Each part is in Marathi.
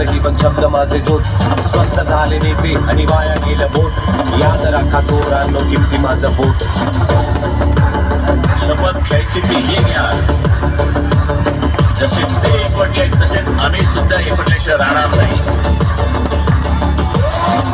ही पण शब्द माझे जोत स्वस्त झाले नेते आणि वाया गेलं बोट. याद राखा चोरांनो किमती माझं बोट. शपथ घ्यायची ती ही घ्या. जसे ते एकवटले तसेच आम्ही सुद्धा एकवटल्याशिवाय राहणार नाही.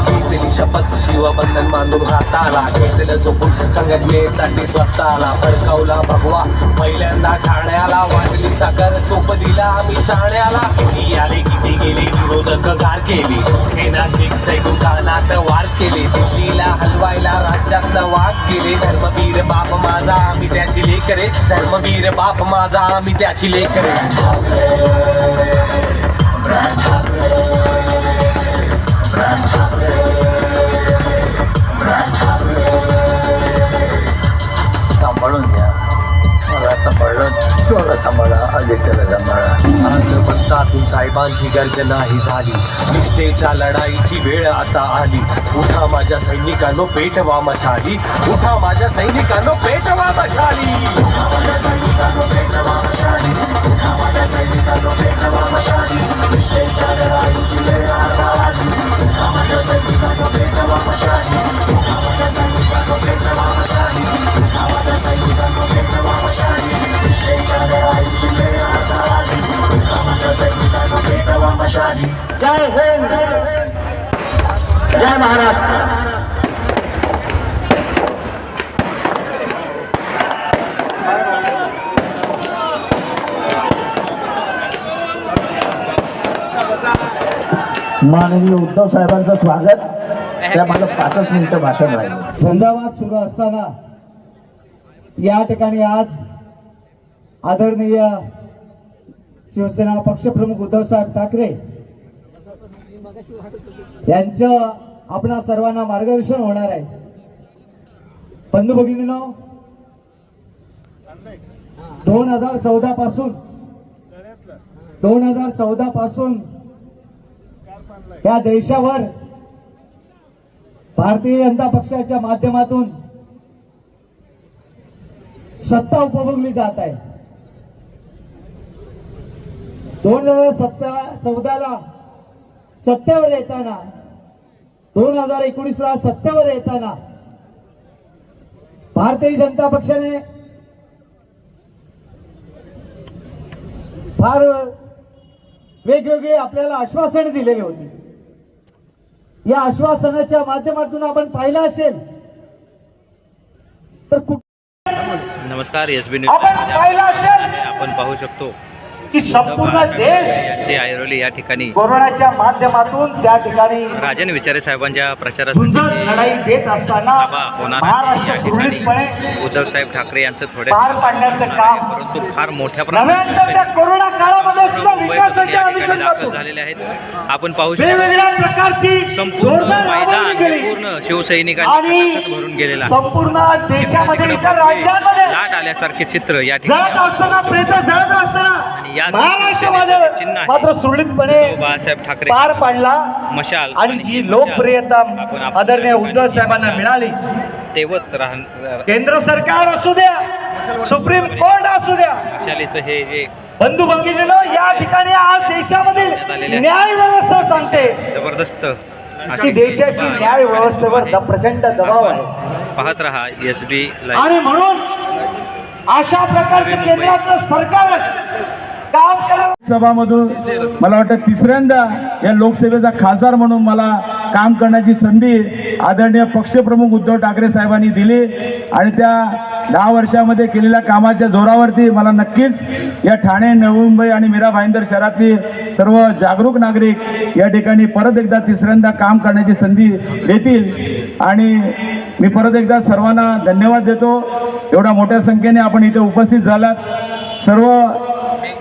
घेतली शपथ शिवबंधन मानून हाताला घेतलं चुकून संघटनेसाठी स्वतःला फडकावला भगवा. पहिल्यांदा ठाण्याला वाटली साखर चोप दिला आम्ही शाण्याला. किती आले किती गेले विरोधक गार केली. सेना सैकून कानात वार केले. दिल्लीला हलवायला राज्यात वाद केले. धर्मवीर बाप माझा आम्ही त्याची लेकरे. धर्मवीर बाप माझा आम्ही त्याची लेकरे. विश्वाला सांभाळा आदित्यला सांभाळा. आज भक्तातून साहेबांची गर्जना ही झाली. निष्ठेच्या लढाईची वेळ आता आली. उठा माझ्या सैनिकांनो पेटवा मशाली उठा माझ्या सैनिकांनो पेटवा मशाली जय हिंद जय महाराष्ट्र माननीय उद्धव साहेबांचं स्वागत. त्या मला पाचच मिनिटं भाषण राहिले. झंझावात सुरू असताना. या ठिकाणी आज आदरणीय शिवसेना पक्षप्रमुख उद्धवसाहेब ठाकरे यांचं आपणा सर्वांना मार्गदर्शन होणार आहे. बंधू भगिनीनो दोन हजार चौदा पासून दोन हजार चौदा पासून या देशावर भारतीय जनता पक्षाच्या माध्यमातून सत्ता उपभोगली जात आहे. दोन हजार सत्ता चौदाला सत्तेवर येताना दोन हजार एकोणीसला सत्तेवर येताना भारतीय जनता पक्षाने फार वेगवेगळे आपल्याला आश्वासने दिलेली होती. या आश्वासनाच्या माध्यमातून आपण पाहिलं असेल तर कुठ नमस्कार एस बी असेल. आपण पाहू शकतो. की संपूर्ण देश ऐरोली या ठिकाणी कोरोनाच्या माध्यमातून त्या ठिकाणी राजन विचारे साहेबांच्या प्रचारासाठी लढाई देत असताना. महाराष्ट्र सुरळीतपणे उद्धव साहेब ठाकरे यांचं थोड्या पार पाडण्याचं काम परंतु फार मोठ्या प्रमाणात कोरोना काळामध्ये सुद्धा विकासाच्या दाखल झालेले आहेत. आपण पाहू शकतो वेगवेगळ्या प्रकारची संपूर्ण मैदान पूर्ण शिवसैनिकांनी भरून गेलेलं. संपूर्ण देशामध्ये इतर राज्यांमध्ये लाट आल्यासारखे चित्र या ठिकाणी. असताना प्रेत जळत असताना आहे. मात्र सुरळीतपणे बाळासाहेब ठाकरे पार पाडला मशाल आणि जी लोकप्रियता आदरणीय उद्धव साहेबांना मिळाली तेवत राहणार केंद्र सरकार असू द्या सुप्रीम कोर्ट असू द्या मशालीचं हे जे बंधू भगिनीनो या ठिकाणी आज देशामधील न्याय व्यवस्था सांगते. जबरदस्त अशी देशाची न्याय व्यवस्थेवर प्रचंड दबाव आहे. पाहत रहा एस बी आणि म्हणून अशा प्रकारचं केंद्रातलं सरकार काम केलं सभामधून मला वाटतं तिसऱ्यांदा या लोकसेवेचा खासदार म्हणून मला काम करण्याची संधी आदरणीय पक्षप्रमुख उद्धव ठाकरे साहेबांनी दिली आणि त्या दहा वर्षामध्ये केलेल्या कामाच्या जोरावरती मला नक्कीच या ठाणे नवी मुंबई आणि मीरा भाईंदर शहरातली सर्व जागरूक नागरिक या ठिकाणी परत एकदा तिसऱ्यांदा काम करण्याची संधी देतील. आणि मी परत एकदा सर्वांना धन्यवाद देतो. एवढ्या मोठ्या संख्येने आपण इथे उपस्थित झालात. सर्व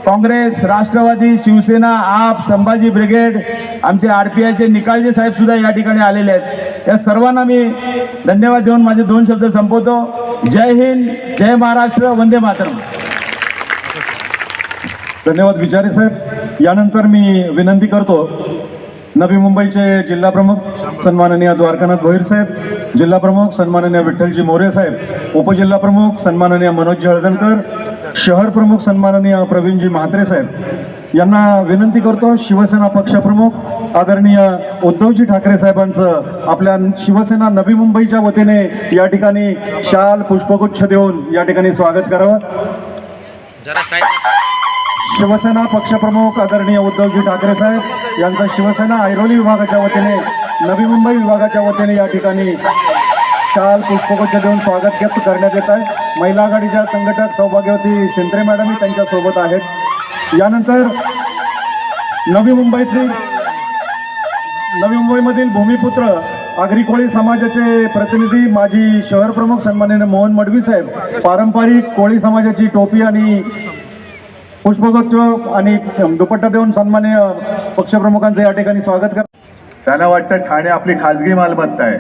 काँग्रेस राष्ट्रवादी शिवसेना आप संभाजी ब्रिगेड आमचे आर पी आयचे निकालजे साहेब सुद्धा या ठिकाणी आलेले आहेत. या सर्वांना मी धन्यवाद देऊन माझे दोन शब्द संपवतो. जय हिंद जय महाराष्ट्र वंदे मातरम. धन्यवाद विचारे साहेब. यानंतर मी विनंती करतो नवी मुंबईचे जिल्हा प्रमुख सन्माननीय द्वारकानाथ भोईर साहेब जिल्हा प्रमुख सन्माननीय विठ्ठलजी मोरे साहेब उपजिल्हा प्रमुख सन्माननीय मनोज हळदणकर शहर प्रमुख सन्माननीय प्रवीणजी म्हात्रे साहेब. यांना विनंती करतो शिवसेना पक्षप्रमुख आदरणीय उद्धवजी ठाकरे साहेबांचं आपल्या शिवसेना नवी मुंबईच्या वतीने या ठिकाणी शाल पुष्पगुच्छ देऊन या ठिकाणी स्वागत करावं. जरा शिवसेना पक्षप्रमुख आदरणीय उद्धवजी ठाकरे साहेब यांचा शिवसेना ऐरोली विभागाच्या वतीने नवी मुंबई विभागाच्या वतीने या ठिकाणी शाल पुष्पगुच्छ देऊन स्वागत व्यक्त करण्यात येत आहे. महिला आघाडीच्या संघटक सौभाग्यवती शिंत्रे मॅडमही त्यांच्यासोबत आहेत. यानंतर नवी मुंबईतील नवी मुंबईमधील भूमिपुत्र आगरी कोळी समाजाचे प्रतिनिधी माजी शहर प्रमुख सन्माननीय मोहन मडवी साहेब पारंपरिक कोळी समाजाची टोपी आणि पुष्पगुच्छ आणि दुपट्टा देऊन सन्मान्य पक्षप्रमुखांचं या ठिकाणी स्वागत कर त्यांना वाटतं ठाणे आपली खाजगी मालमत्ता आहे.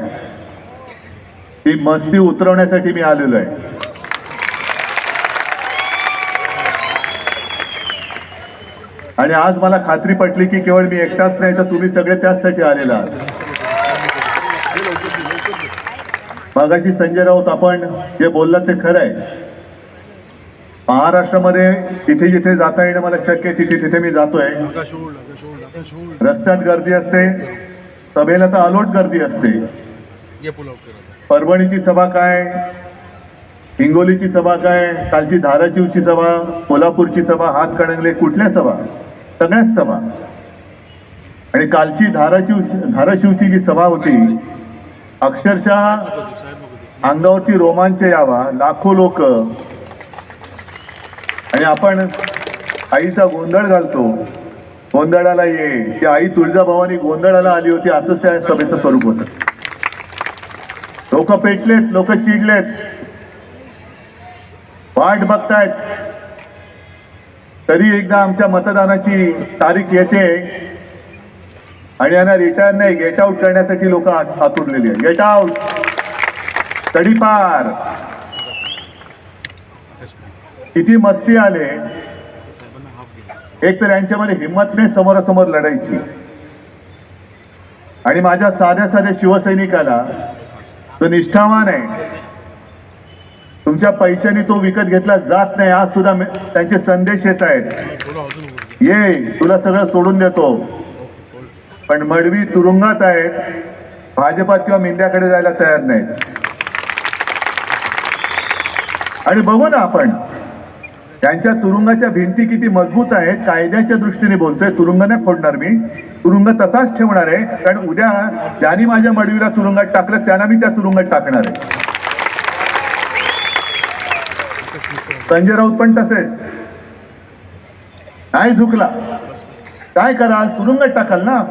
ही मस्ती उतरवण्यासाठी मी आलेलो आहे. आणि आज मला खात्री पटली की केवळ मी एकटाच नाही तर तुम्ही सगळे त्याचसाठी आलेला आहात. मागाशी संजय राऊत आपण जे बोललात ते खरं आहे. महाराष्ट्रामध्ये तिथे जिथे जाता येणं मला शक्य आहे तिथे तिथे मी जातोय. रस्त्यात गर्दी असते. सभेला तर अलोट गर्दी असते. परभणीची सभा काय? हिंगोलीची सभा काय? कालची धाराशिवची सभा कोल्हापूरची सभा हातकणंगले कुठल्या सभा? सगळ्याच सभा. आणि कालची धाराशिव धाराशिवची जी सभा होती अक्षरशः अंगावरती रोमांच यावा लाखो लोक आणि आपण आईचा गोंधळ घालतो. गोंधळाला ये. की आई तुळजाभवानी गोंधळाला आली होती असंच त्या सभेचं स्वरूप होतं. लोक पेटलेत लोक चिडलेत. वाट बघतायत. तरी एकदा आमच्या मतदानाची तारीख येते. आणि यांना रिटायर नाही गेट आउट करण्यासाठी लोक आतुरलेली आहे गेट आउट तडीपार! किती मस्ती आले. एक तर यांच्यामध्ये हिंमत नाही समोरासमोर लढायची. आणि माझ्या साध्या साध्या शिवसैनिकाला तो निष्ठावान आहे. तुमच्या पैशाने तो विकत घेतला जात नाही. आज सुद्धा त्यांचे संदेश येत आहेत. ये तुला सगळं सोडून देतो. पण मडवी तुरुंगात आहेत. भाजपात किंवा मेंढ्याकडे जायला तयार नाहीत. आणि बघू ना आपण. त्यांच्या तुरुंगाच्या भिंती किती मजबूत आहेत कायद्याच्या दृष्टीने बोलतोय. तुरुंग नाही फोडणार मी. तुरुंग तसाच ठेवणार आहे. कारण उद्या ज्यांनी माझ्या मडवीला तुरुंगात टाकलं त्यांना मी त्या तुरुंगात टाकणार आहे. संजय राऊत पण तसेच. नाही झुकला. काय कराल? तुरुंगात टाकाल ना.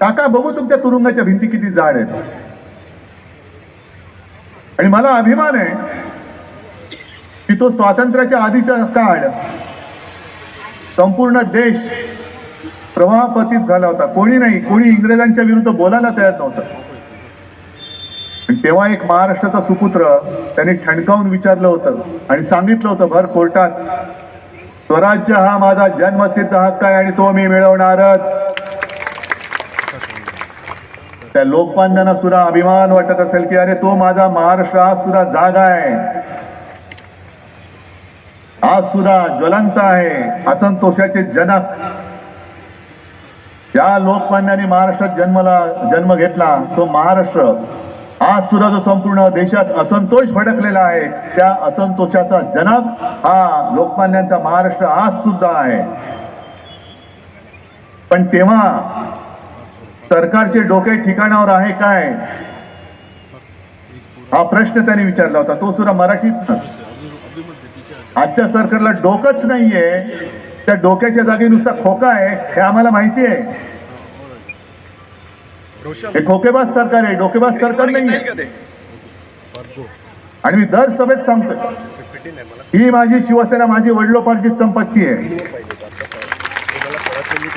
टाका बघू तुमच्या तुरुंगाच्या भिंती किती जाड आहेत. आणि मला अभिमान आहे की तो स्वातंत्र्याच्या आधीचा काळ. संपूर्ण देश प्रवाहपतीत झाला होता. कोणी नाही कोणी इंग्रजांच्या विरुद्ध बोलायला तयार नव्हतं. आणि तेव्हा एक महाराष्ट्राचा सुपुत्र त्याने ठणकावून विचारलं होतं आणि सांगितलं होतं भर कोर्टात स्वराज्य हा माझा जन्मसिद्ध हक्क आहे आणि तो मी मिळवणारच. त्या लोकमान्यांना सुद्धा अभिमान वाटत असेल की अरे तो माझा महाराष्ट्र हा सुद्धा जागा आहे. आज सुद्धा ज्वलंत आहे. असंतोषाचे जनक. ज्या लोकमान्याने महाराष्ट्रात जन्मला जन्म घेतला तो महाराष्ट्र. आज सुद्धा जो संपूर्ण देशात असंतोष भडकलेला आहे त्या असंतोषाचा जनक हा लोकमान्यांचा महाराष्ट्र आज सुद्धा आहे. पण तेव्हा सरकारचे डोके ठिकाणावर आहे काय? हा प्रश्न त्यांनी विचारला होता. तो सुद्धा मराठीत. आजच्या सरकारला डोकंच नाहीये. त्या डोक्याच्या जागी नुसता खोका आहे हे आम्हाला माहिती आहे हे खोकेबाज सरकार आहे डोकेबाज सरकार नाहीये. आणि मी दर सभेत सांगतो ही माझी शिवसेना माझी वडिलोपार्जित संपत्ती आहे.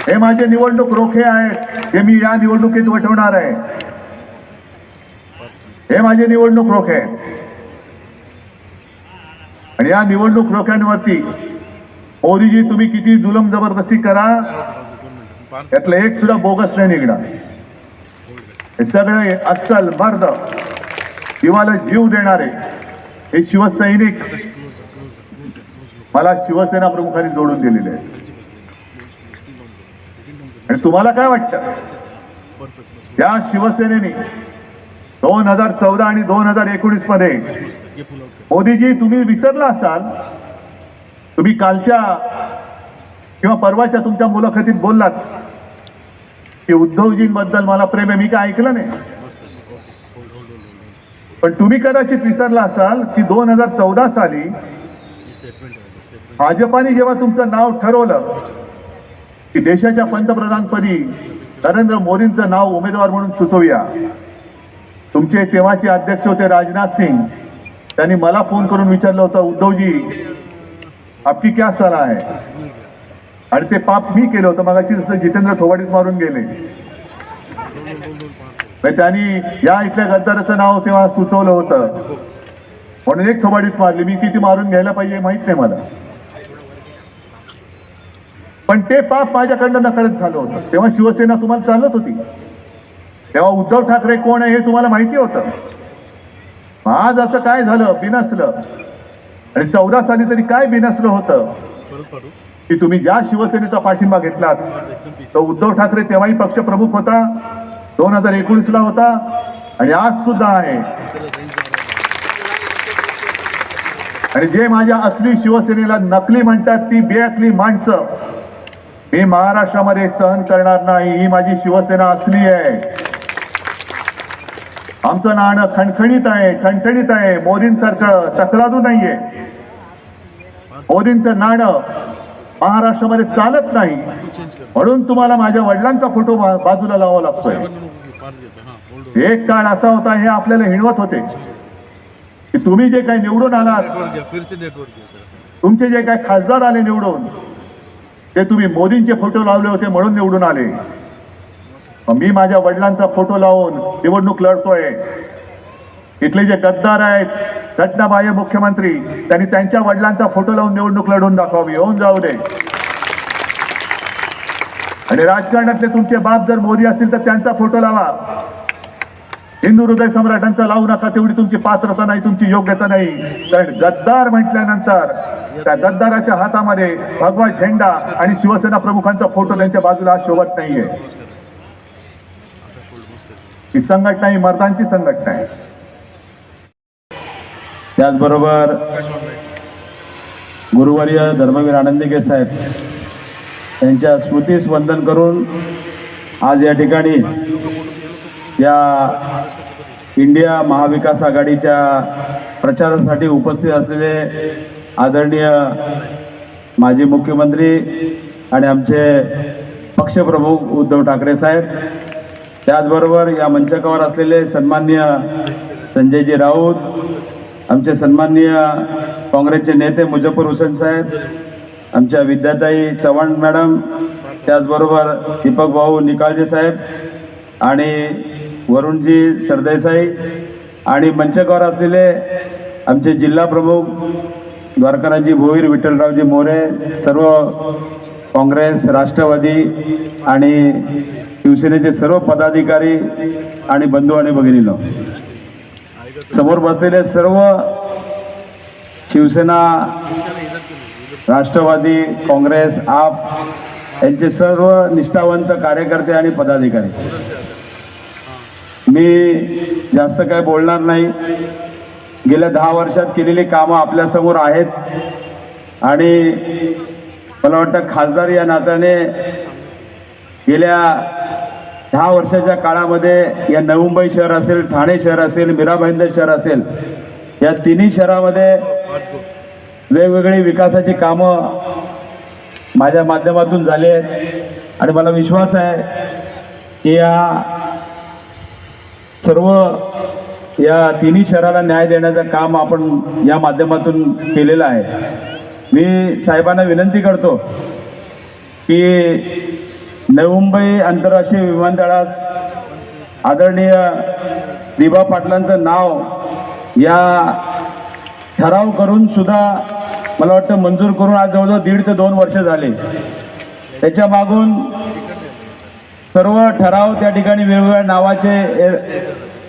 हे माझे निवडणूक रोखे आहेत हे मी या निवडणुकीत वठवणार आहे. हे माझे निवडणूक रोखे आहेत. आणि या निवडणूक रोख्यांवरती मोदीजी तुम्ही किती जुलम जबरदस्ती करा यातलं एक सुद्धा बोगस नाही निघणार. हे सगळे अस्सल मर्द जीवाला जीव देणारे हे शिवसैनिक मला शिवसेना प्रमुखांनी जोडून दिलेले आहे आणि तुम्हाला काय वाटतं? त्या शिवसेनेने दोन हजार चौदा आणि दोन हजार एकोणीसमध्ये मोदीजी तुम्ही विसरला असाल. तुम्ही कालच्या किंवा परवाच्या तुमच्या मुलाखतीत बोललात की उद्धवजींबद्दल मला प्रेम आहे. मी काय ऐकलं नाही. पण तुम्ही कदाचित विसरला असाल की दोन हजार चौदा साली भाजपाने जेव्हा तुमचं नाव ठरवलं की देशाच्या पंतप्रधानपदी नरेंद्र मोदींचं नाव उमेदवार म्हणून सुचवूया तुमचे तेव्हाचे अध्यक्ष होते राजनाथ सिंग. त्यांनी मला फोन करून विचारलं होतं उद्धवजी आपकी क्या सलाह आहे आणि ते पाप मी केलं होतं. मगाशी जसं जितेंद्र थोबाडीत मारून गेले. त्यांनी या इथल्या गद्दाराचं नाव तेव्हा सुचवलं होतं. म्हणून एक थोबाडीत मारली. मी किती मारून घ्यायला पाहिजे माहीत नाही मला. पण ते पाप माझ्याकडनं नकळत झालं होतं. तेव्हा शिवसेना तुम्हाला चालत होती. तेव्हा उद्धव ठाकरे कोण आहे हे तुम्हाला माहिती होतं. आज असं काय झालं बिनसलं. आणि चौदा साली तरी काय बिनसलं होतं? की तुम्ही ज्या शिवसेनेचा पाठिंबा घेतलात तो उद्धव ठाकरे तेव्हाही पक्षप्रमुख होता दोन हजार एकोणीसला होता आणि आज सुद्धा आहे. आणि जे माझ्या असली शिवसेनेला नकली म्हणतात ती बेअकली माणसं मी महाराष्ट्रामध्ये सहन करणार नाही ही माझी शिवसेना असली आहे. आमचं नाणं खणखणीत आहे ठणठणीत आहे. मोदींसारखं तकलादू नाहीये. मोदींचं नाणं महाराष्ट्रामध्ये चालत नाही. म्हणून तुम्हाला माझ्या वडिलांचा फोटो बाजूला लावा लागतोय. एक काळ असा होता हे आपल्याला हिणवत होते. की तुम्ही जे काही निवडून आलात तुमचे जे काही खासदार आले निवडून ते तुम्ही मोदींचे फोटो लावले होते म्हणून निवडून आले. मी माझ्या वडिलांचा फोटो लावून निवडणूक लढतोय. इथले जे गद्दार आहेत घटनाबाह्य मुख्यमंत्री त्यांनी त्यांच्या वडिलांचा फोटो लावून निवडणूक लढवून दाखवावी. होऊन जाऊ दे. आणि राजकारणातले तुमचे बाप जर मोदी असतील तर त्यांचा फोटो लावा. हिंदू हृदय सम्राटांचा लावू नका तेवढी तुमची पात्रता नाही तुमची योग्यता नाही. कारण गद्दार म्हटल्यानंतर त्या गद्दाराच्या हातामध्ये भगवा झेंडा आणि शिवसेना प्रमुखांचा फोटो त्यांच्या बाजूला हा शोभत नाहीये. ही संघटना ही मर्दांची संघटना आहे. त्याचबरोबर गुरुवर्य धर्मवीर आनंदिके साहेब यांच्या स्मृतीस वंदन करून आज या ठिकाणी या इंडिया महाविकास आघाडीच्या प्रचारासाठी उपस्थित असलेले आदरणीय माजी मुख्यमंत्री आणि आमचे पक्षप्रमुख उद्धव ठाकरे साहेब त्याचबरोबर या मंचकावर असलेले सन्मान्य संजयजी राऊत आमचे सन्माननीय काँग्रेसचे नेते मुजफ्फर हुसेन साहेब आमच्या विद्याताई चव्हाण मॅडम त्याचबरोबर दीपक भाऊ निकाळजे साहेब आणि वरुणजी सरदेसाई आणि मंचकावर असलेले आमचे जिल्हा प्रमुख द्वारकानाथजी भोईर विठ्ठलरावजी मोरे सर्व काँग्रेस राष्ट्रवादी आणि शिवसेनेचे सर्व पदाधिकारी आणि बंधू आणि भगिनीनो समोर बसलेले सर्व शिवसेना राष्ट्रवादी काँग्रेस आप यांचे सर्व निष्ठावंत कार्यकर्ते आणि पदाधिकारी. मी जास्त काय बोलणार नाही. गेल्या दहा वर्षात केलेली कामं आपल्यासमोर आहेत. आणि मला वाटतं खासदार या नात्याने गेल्या दहा वर्षाच्या काळामध्ये या नवी मुंबई शहर असेल ठाणे शहर असेल मीरा भाईंदर शहर असेल या तिन्ही शहरामध्ये वेगवेगळी विकासाची कामं माझ्या माध्यमातून झाली आहेत. आणि मला विश्वास आहे की या सर्व या तिन्ही शहराला न्याय देण्याचं काम आपण या माध्यमातून केलेलं आहे. मी साहेबांना विनंती करतो की नवी मुंबई आंतरराष्ट्रीय विमानतळास आदरणीय दिबा पाटलांचं नाव या ठराव करून सुद्धा मला वाटतं मंजूर करून आज जवळजवळ दीड ते दोन वर्ष झाले. त्याच्या मागून सर्व ठराव त्या ठिकाणी वेगवेगळ्या नावाचे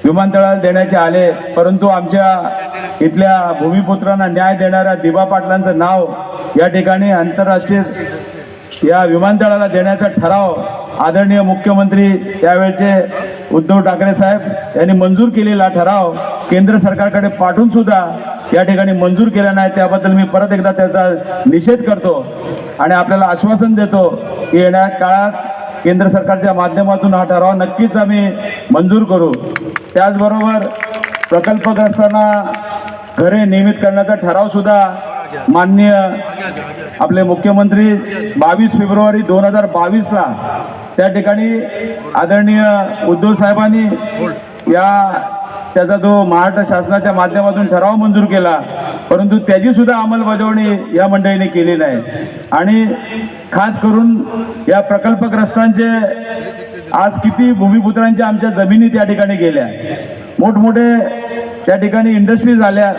विमानतळाला देण्याचे आले. परंतु आमच्या इथल्या भूमिपुत्रांना न्याय देणाऱ्या दिबा पाटलांचं नाव या ठिकाणी आंतरराष्ट्रीय या विमानतळाला देण्याचा ठराव आदरणीय मुख्यमंत्री त्यावेळचे उद्धव ठाकरे साहेब यांनी मंजूर केलेला ठराव केंद्र सरकारकडे पाठवून सुद्धा या ठिकाणी मंजूर केला नाही. त्याबद्दल मी परत एकदा त्याचा निषेध करतो आणि आपल्याला आश्वासन देतो की येणाऱ्या काळात केंद्र सरकारच्या माध्यमातून हा ठराव नक्कीच आम्ही मंजूर करू. त्याचबरोबर प्रकल्पग्रस्तांना घरे नियमित करण्याचा ठराव माननीय आपले मुख्यमंत्री बावीस फेब्रुवारी दोन हजार बावीसला त्या ठिकाणी आदरणीय उद्धव साहेबांनी या त्याचा जो महाराष्ट्र शासनाच्या माध्यमातून ठराव मंजूर केला परंतु त्याची सुद्धा अंमलबजावणी या मंडळीने केली नाही. आणि खास करून या प्रकल्पग्रस्तांचे आज किती भूमिपुत्रांच्या आमच्या जमिनी त्या ठिकाणी गेल्या. मोठमोठे त्या ठिकाणी इंडस्ट्रीज आल्या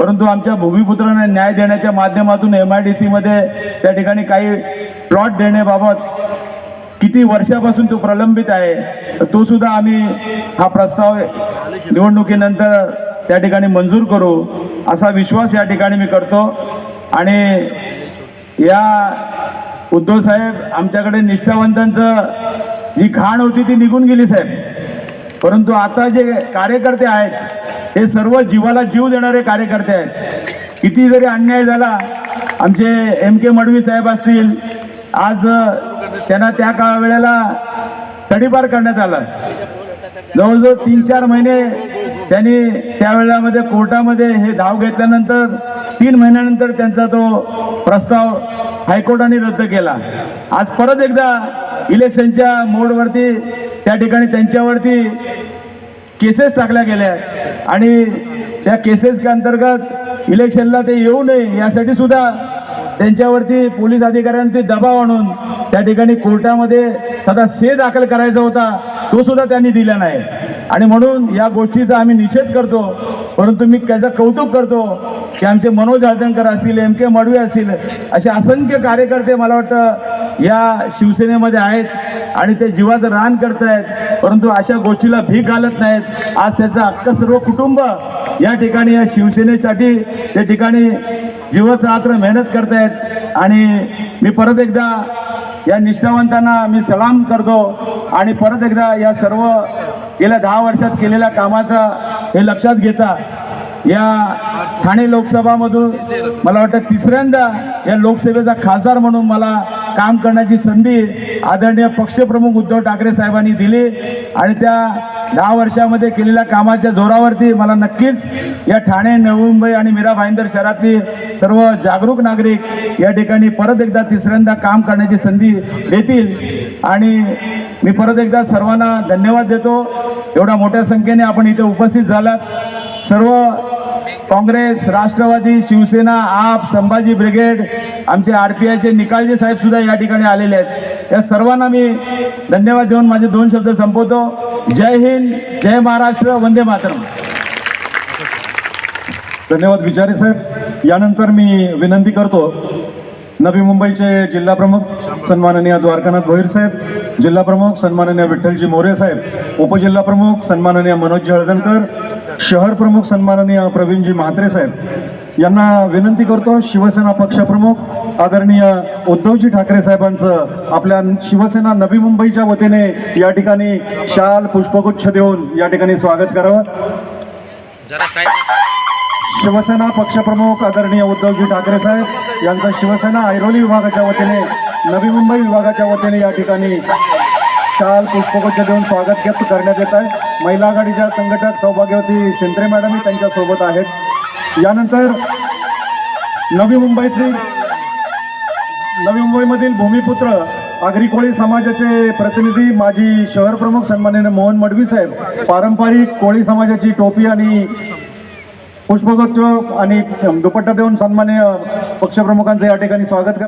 परंतु आमच्या भूमिपुत्रांना न्याय देण्याच्या माध्यमातून एम आय डी सीमध्ये त्या ठिकाणी काही प्लॉट देण्याबाबत किती वर्षापासून तो प्रलंबित आहे तर तो सुद्धा आम्ही हा प्रस्ताव निवडणुकीनंतर त्या ठिकाणी मंजूर करू असा विश्वास या ठिकाणी मी करतो. आणि या उद्धव साहेब आमच्याकडे निष्ठावंतांचं जी घाण होती ती निघून गेली साहेब. परंतु आता जे कार्यकर्ते आहेत हे सर्व जीवाला जीव देणारे कार्यकर्ते आहेत. किती जरी अन्याय झाला आमचे एम के मडवी साहेब असतील आज त्यांना त्या काळा वेळेला तडीपार करण्यात आलं. जवळजवळ तीन चार महिने त्यांनी त्यावेळेमध्ये कोर्टामध्ये हे धाव घेतल्यानंतर तीन महिन्यानंतर त्यांचा तो प्रस्ताव हायकोर्टाने रद्द केला. आज परत एकदा इलेक्शनच्या मोडवरती त्या ठिकाणी त्यांच्यावरती केसेस टाकल्या गेल्या आणि त्या केसेस अंतर्गत इलेक्शनला ते येऊ नये यासाठी सुद्धा त्यांच्यावरती पोलीस अधिकाऱ्यांनी दबाव आणून त्या ठिकाणी कोर्टामध्ये सदा से दाखल करायचा होता. तो सुद्धा त्यांनी दिला नाही. आणि म्हणून या गोष्टीचा आम्ही निषेध करतो. परंतु मी त्याचं कौतुक करतो की आमचे मनोज हळदणकर असतील एम के मडवी असतील असे असंख्य कार्यकर्ते मला वाटतं या शिवसेनेमध्ये आहेत आणि ते जीवाचं रान करत आहेत परंतु अशा गोष्टीला भीक घालत नाहीत. आज त्याचं अख्खं सर्व कुटुंब या ठिकाणी या शिवसेनेसाठी त्या ठिकाणी जीवाचं आत्र मेहनत करतायत. आणि मी परत एकदा या निष्ठावंतांना मी सलाम करतो आणि परत एकदा या सर्व गेल्या दहा वर्षात केलेल्या कामाचा हे लक्षात घेता या ठाणे लोकसभामधून मला वाटतं तिसऱ्यांदा या लोकसभेचा खासदार म्हणून मला काम करण्याची संधी आदरणीय पक्षप्रमुख उद्धव ठाकरे साहेबांनी दिली आणि त्या दहा वर्षामध्ये केलेल्या कामाच्या जोरावरती मला नक्कीच या ठाणे नवी मुंबई आणि मीरा भाईंदर शहरातली सर्व जागरूक नागरिक या ठिकाणी परत एकदा तिसऱ्यांदा काम करण्याची संधी देतील. आणि मी परत एकदा सर्वांना धन्यवाद देतो. एवढ्या मोठ्या संख्येने आपण इथे उपस्थित झालात. सर्व काँग्रेस राष्ट्रवादी शिवसेना आप संभाजी ब्रिगेड आमचे आर पी आयचे निकालजे साहेब सुद्धा या ठिकाणी आलेले आहेत. या सर्वांना मी धन्यवाद देऊन माझे दोन शब्द संपवतो. जय हिंद जय महाराष्ट्र वंदे मातरम. धन्यवाद विचारे साहेब. यानंतर मी विनंती करतो नवी मुंबईचे जिल्हा प्रमुख सन्माननीय द्वारकानाथ भोईर साहेब जिल्हा प्रमुख सन्माननीय विठ्ठलजी मोरे साहेब उपजिल्हा प्रमुख सन्माननीय मनोज हळदणकर शहर प्रमुख सन्माननीय प्रवीणजी म्हात्रे साहेब. यांना विनंती करतो शिवसेना पक्षप्रमुख आदरणीय उद्धवजी ठाकरे साहेबांचं आपल्या शिवसेना नवी मुंबईच्या वतीने या ठिकाणी शाल पुष्पगुच्छ देऊन या ठिकाणी स्वागत करावं. जरा साहेब शिवसेना पक्षप्रमुख आदरणीय उद्धवजी ठाकरे साहेब यांचा शिवसेना ऐरोली विभागाच्या वतीने नवी मुंबई विभागाच्या वतीने या ठिकाणी शाल पुष्पगुच्छ देऊन स्वागत व्यक्त करण्यात येत आहे. महिला आघाडीच्या संघटक सौभाग्यवती शिंत्रे मॅडम त्यांच्यासोबत आहेत. यानंतर नवी मुंबईतली नवी मुंबईमधील भूमिपुत्र आगरी कोळी समाजाचे प्रतिनिधी माजी शहर प्रमुख सन्माननीय मोहन मडवी साहेब पारंपरिक कोळी समाजाची टोपी आणि पुष्पगुच्छ आणि दुपट्टा देऊन सन्मान्य पक्षप्रमुखांचं या ठिकाणी स्वागत कर